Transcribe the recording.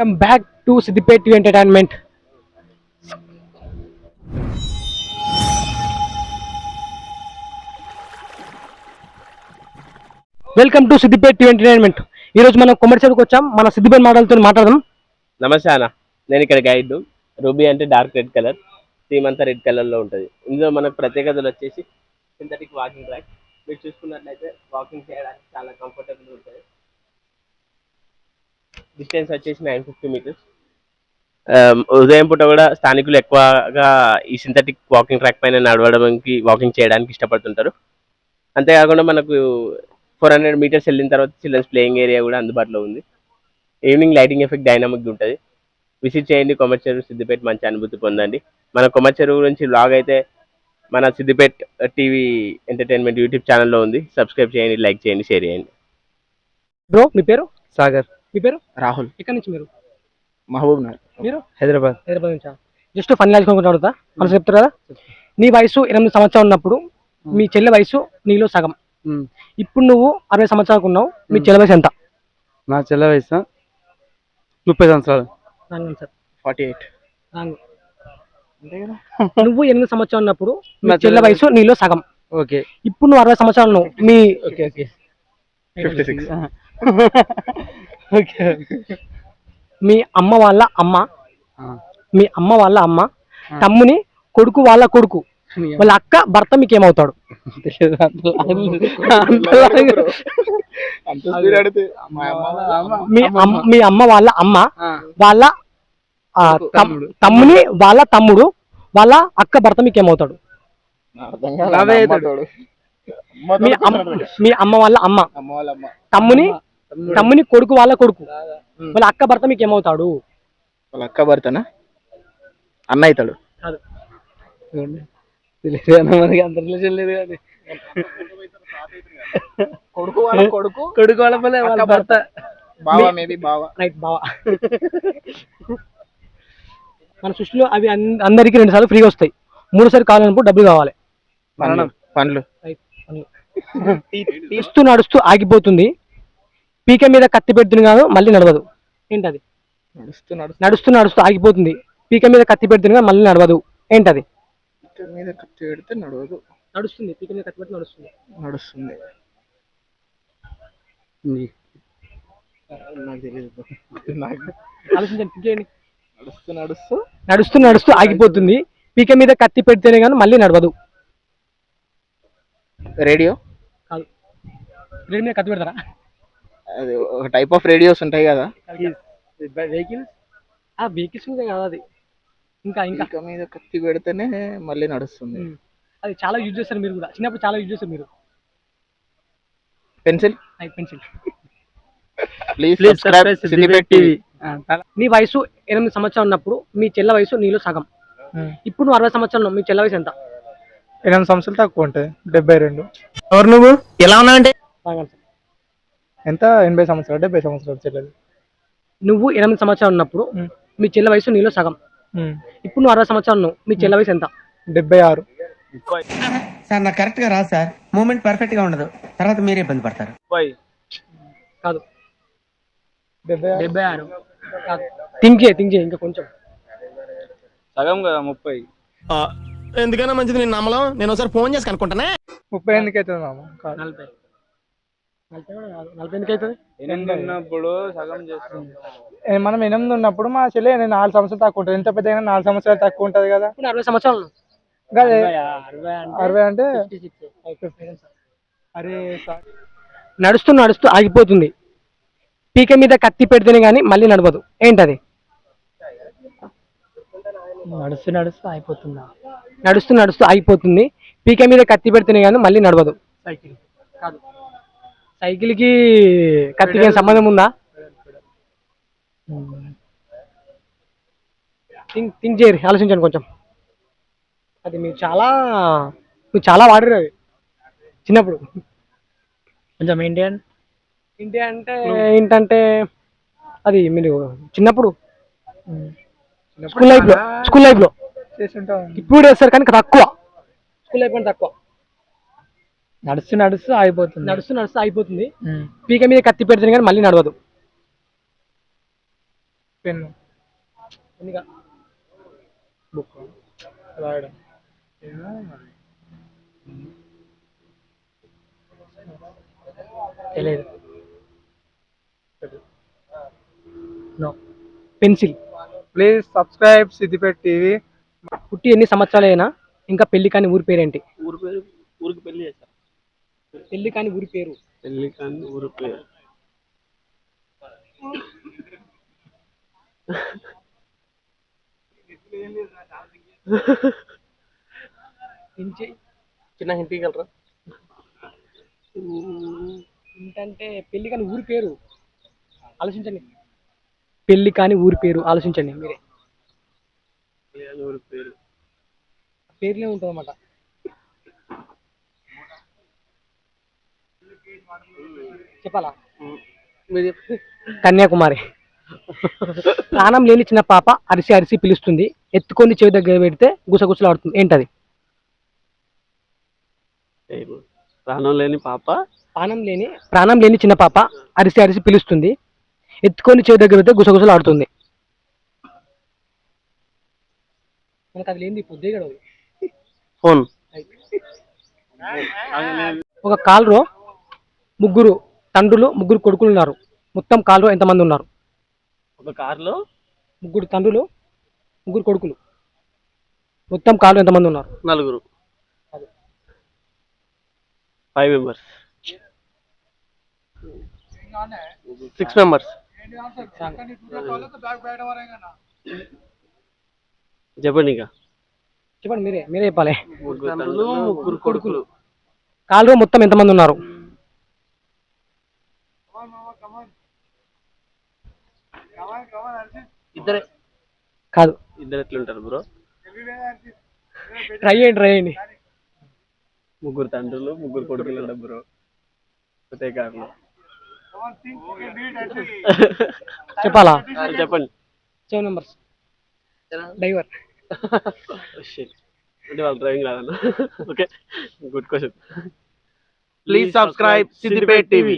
Welcome back to Siddipet TV entertainment. Welcome to Siddipet TV entertainment. ఈ రోజు మనం కొమర్షియల్కి వచ్చాం. మన సిద్దిపేట్ మోడల్తో మాట్లాడదాం. నమస్తే అన్న. నేను ఇక్కడ గైడ్ రూబీ అంటే డార్క్ రెడ్ కలర్ థీమ్ అంతా రెడ్ కలర్లో ఉంటుంది. ఇందులో మనకు ప్రత్యేకతలు వచ్చేసి సింథటిక్ వాకింగ్ ట్రాక్ మీరు చూసుకున్నట్లయితే వాకింగ్ చేయడానికి చాలా కంఫర్టబుల్ ఉంటుంది. డిస్టెన్స్ వచ్చేసి నైన్ ఫిఫ్టీ మీటర్స్. ఉదయం పూట కూడా స్థానికులు ఎక్కువగా ఈ సింథటిక్ వాకింగ్ ట్రాక్ పైన నడవడానికి వాకింగ్ చేయడానికి ఇష్టపడుతుంటారు. అంతేకాకుండా మనకు ఫోర్ హండ్రెడ్ మీటర్స్ వెళ్ళిన తర్వాత చిల్డ్రన్స్ ప్లేయింగ్ ఏరియా కూడా అందుబాటులో ఉంది. ఈవినింగ్ లైటింగ్ ఎఫెక్ట్ డైనామిక్ ఉంటుంది. విజిట్ చేయండి. కొమర్చెరువు సిద్దిపేట మంచి అనుభూతి పొందండి. మన కొమర్చెరువు గురించి బ్లాగ్ అయితే మన సిద్దిపేట్ టీవీ ఎంటర్టైన్మెంట్ యూట్యూబ్ ఛానల్లో ఉంది. సబ్స్క్రైబ్ చేయండి లైక్ చేయండి షేర్ చేయండి. బ్రో మీ పేరు? సాగర్. మీ పేరు? రాహుల్. ఎక్కడి నుంచి మీరు? మహబూబ్ నగర్. మీరు? హైదరాబాద్. హైదరాబాద్ నుంచా? జస్ట్ ఫన్ లాచుకుంటూ అడుగుతా మనసు చెప్తారు కదా? నీ వయసు ఎనిమిది సంవత్సరాలు ఉన్నప్పుడు మీ చెల్లె వయసు నీలో సగం. ఇప్పుడు నువ్వు అరవై సంవత్సరాలకు ఉన్నావు మీ. చెల్లె వయసు ఎంత? నా చెల్లె వయసు ముప్పై సంవత్సరాలు. సార్. Forty eight. నువ్వు ఎనిమిది సంవత్సరాలు ఉన్నప్పుడు మీ నా చెల్లె వయసు నీలో సగం. ఓకే. ఇప్పుడు నువ్వు అరవై సంవత్సరాలు మీ okay okay. Fifty six okay. మీ అమ్మ వాళ్ళ అమ్మ. మీ అమ్మ వాళ్ళ అమ్మ. తమ్ముని కొడుకు వాళ్ళ కొడుకు. వాళ్ళ అక్క భర్త మీకు ఏమవుతాడు మీ అమ్మ మీ అమ్మ వాళ్ళ అమ్మ వాళ్ళ. తమ్ముని వాళ్ళ తమ్ముడు వాళ్ళ అక్క భర్త మీకు ఏమవుతాడు మీ అమ్మ మీ అమ్మ వాళ్ళ అమ్మ. తమ్ముని తమ్ముని కొడుకు వాళ్ళ కొడుకు. వాళ్ళ అక్క భర్త మీకు ఏమవుతాడు వాళ్ళ అక్క భర్తనా? అన్న అవుతాడు కాదు. తెలియదు అన్న మనకి అంత రిలేషన్ లేదు కానీ కొడుకు వాళ్ళ కొడుకు? కొడుకు వాళ్ళ పల్లె వాళ్ళ భర్త. బావా మేబీ బావా. రైట్ బావా. మన సృష్టిలో అవి అందరికీ రెండు సార్లు ఫ్రీగా వస్తాయి. మూడుసారి కావాలన్నప్పుడు డబ్బులు కావాలి. పండ్లు పండ్లు తీస్తూ నడుస్తూ ఆగిపోతుంది. పీక మీద కత్తి పెడుతుంది కాదు మళ్ళీ నడవదు. ఏంటది? నడుస్తూ నడుస్తూ. నడుస్తూ నడుస్తూ ఆగిపోతుంది. పీక మీద కత్తి పెడుతుంది కానీ మళ్ళీ నడవదు. ఏంటది? మీద కత్తి పెడితే నడవదు. నడుస్తుంది. పీక మీద కత్తి పెట్టి నడుస్తుంది. నడుస్తుంది. నాకు తెలియదు నాకు ఆలోచించండి think చేయండి. నడుస్తూ నడుస్తూ నడుస్తూ నడుస్తూ ఆగిపోతుంది. పీక మీద కత్తి పెడితేనే కానీ మళ్ళీ నడవదు. రేడియో? కాదు. రేడియో మీద కత్తి పెడతారా? అది ఒక టైప్ ఆఫ్ రేడియోస్ ఉంటాయి కదా. వెహికల్స్ ఆ వెహికల్స్ మీద కాదు అది. ఇంకా ఇంకా. మీద కత్తి పెడితేనే మళ్ళీ నడుస్తుంది. అది చాలా యూజ్ చేస్తారు మీరు కూడా. చిన్నప్పుడు చాలా యూజ్ చేస్తారు మీరు. Pencil? Pencil. Please subscribe Siddipet TV నీ వయసు ఎనిమిది సంవత్సరాలు ఉన్నప్పుడు మీ చెల్ల వయసు నీలో సగం. ఇప్పుడు నువ్వు అరవై సంవత్సరాలు ఉన్నావు. మీ చెల్ల వయసు ఎంత? ఎనిమిది సంవత్సరాలు తక్కువ ఉంటాయి డెబ్బై రెండు. ఎవరు నువ్వు? ఎలా ఉన్నావంటే? ఎంత? ఎనభై సంవత్సరాలు డెబ్బై సంవత్సరాలు చెల్లెలు. నువ్వు ఎనిమిది సంవత్సరాలు ఉన్నప్పుడు. మీ చెల్ల వయసు నీలో సగం. ఇప్పుడు నువ్వు అరవై సంవత్సరాలు ఉన్నావు. మీ చెల్ల వయసు ఎంత? డెబ్బై ఆరు. సార్ నాకు కరెక్ట్గా రాదు సార్. మూమెంట్ పర్ఫెక్ట్గా ఉండదు. తర్వాత మీరే ఇబ్బంది పడతారు. కాదు. డెబ్బై ఆరు. డెబ్బై ఆరు. కాదు. థింక్ చేయి థింక్ చేయి ఇంకా కొంచెం. సగం కదా ముప్పై. ఎందుకైనా మంచిది నేను నమ్మలం? నేను ఒకసారి ఫోన్ చేసి కనుక్కుంటానే? ముప్పై ఎందుకు అవుతుంది మామ? కాదు. నలభై. నలభై కూడా కాదు. నలభై ఎందుకు అవుతుంది ఎనిమిది ఉన్నప్పుడు సగం చేస్తాం ఏ, మనం ఎనిమిది ఉన్నప్పుడు మా చెల్లె నేను నాలుగు సంవత్సరాలు తక్కువ ఉంటుంది. ఎంత పెద్ద అయినా నాలుగు సంవత్సరాలు తక్కువ ఉంటుంది కదా. ఇప్పుడు అరవై సంవత్సరాలు. అదే అరవై అంటే అరవై అంటే 56. అరే సార్. నడుస్తూ నడుస్తూ ఆగిపోతుంది. పీక మీద కత్తి పెడితేనే కానీ మళ్ళీ నడవదు. ఏంటది? నడుస్తూ నడుస్తూ అయిపోతుందా నడుస్తూ నడుస్తూ ఆగిపోతుంది. పీక మీద కత్తి పెడితేనే కానీ మళ్ళీ నడవదు. సైకిల్. కాదు. సైకిల్కి కత్తికి ఏం సంబంధం ఉందా? థింక్ థింక్ చేయరు ఆలోచించండి కొంచెం. అది మీరు చాలా మీరు చాలా వాడరు అది. చిన్నప్పుడు. కొంచెం ఏంటి అంటే ఏంటి అంటే ఏంటంటే అది మీరు చిన్నప్పుడు. స్కూల్ లైఫ్లో స్కూల్ లైఫ్లో చేసి ఉంటాం ఇప్పుడు వేస్తారు కానీ తక్కువ. స్కూల్ లైఫ్ అంటే తక్కువ. నడుస్తూ నడుస్తూ ఆగిపోతుంది. నడుస్తూ నడుస్తూ అయిపోతుంది పీక మీద కత్తి పెడితే కానీ మళ్ళీ నడవదు. పెన్ను. బుక్. రాయడం తెలియదు no. Pencil. Please subscribe Siddipet TV. పుట్టి ఎన్ని సంవత్సరాలైనా ఇంకా పెళ్ళి కాని ఊరి పేరేంటి? ఊరి పేరు పెళ్ళి కాని ఊరి పేరు. పెళ్ళి కానీ ఊరి పేరు. ఇంచి చిన్న హింట్ ఇవ్వగలరా ఏంటంటే పెళ్ళి కాని ఊరి పేరు. ఆలోచించండి. పెళ్ళి కాని ఊరి పేరు. ఆలోచించండి మీరే. ఊరి పేరు. పేర్లే ఉంటుంది అన్నమాట చెప్పాలా? కన్యాకుమారి. ప్రాణం లేని చిన్న పాప అరిసి అరిసి పిలుస్తుంది. ఎత్తుకొని చెవి దగ్గర పెడితే గుసగుసలాడుతుంది. ఏంటది. ప్రాణం లేని పాప? ప్రాణం లేని ప్రాణం లేని చిన్న పాప అరిసి అరిసి పిలుస్తుంది. ఎత్తుకొని చెవి దగ్గర పెడితే గుసగుసలాడుతుంది. మనకు అది లేనిది పొద్దే ఫోన్. ఒక కాలులో ముగ్గురు తండ్రులు ముగ్గురు కొడుకులు ఉన్నారు. మొత్తం కాలులో ఎంతమంది ఉన్నారు? ఒక కారులో? ముగ్గురు తండ్రులు ముగ్గురు కొడుకులు. మొత్తం కాలులో ఎంతమంది ఉన్నారు? నలుగురు. ఫైవ్ మెంబర్స్ సిక్స్ మెంబర్స్ చెప్పండి ఇంకా. చెప్పండి మీరే మీరే చెప్పాలి. ముగ్గురు కొడుకులు. కాలులో మొత్తం ఎంతమంది ఉన్నారు? ఇద్దరే. కాదు. ఇద్దరు ఎట్లుంటారు బ్రో? ట్రై చేయండి ట్రై చేయండి. ముగ్గురు తండ్రులు ముగ్గురు కొడుకులు ఉంటారు బ్రో. ఒకే కారులో చెప్పాలా? చెప్పండి. Seven members. డ్రైవర్. Oh. అంటే వాళ్ళు driving రాదన్న okay good question Please subscribe Siddipet TV.